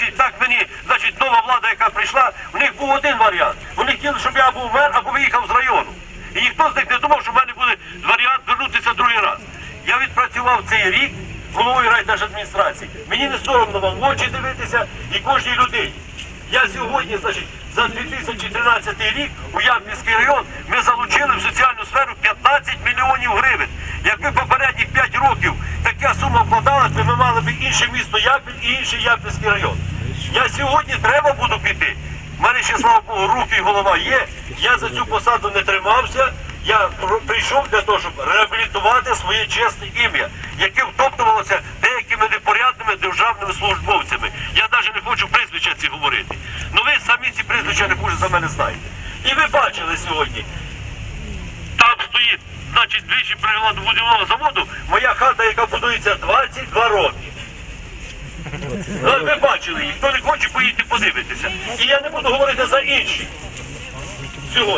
Ці- Так мені, значить, нова влада, яка прийшла, у них був один варіант. Вони хотіли, щоб я був мер або виїхав з району. І ніхто з них не думав, що в мене буде варіант вернутися другий раз. Я відпрацював цей рік головою райдержадміністрації. Мені не соромно вам в очі дивитися і кожній людині. Я сьогодні, значить, за 2013 рік у Ямпільський район ми залучили в соціальну сферу 15 мільйонів гривень. Якби попередніх 5 років така сума вкладалась, ми мали б інше місто Ямпіль і інший Ямпільський район. Я сьогодні треба буду піти. У мене ще, слава Богу, руки і голова є. Я за цю посаду не тримався. Я прийшов для того, щоб реабілітувати своє чесне ім'я, яке втоптувалося деякими непорядними державними службовцями. Я навіть не хочу прізвища ці говорити. Ну ви самі ці прізвища не хуже за мене знаєте. І ви бачили сьогодні. Там стоїть, значить, двічі приладу будівного заводу, моя хата, яка будується 22 роки. Ну, ви бачили їх, хто не хоче, поїдьте подивитися. І я не буду говорити за інші сьогодні.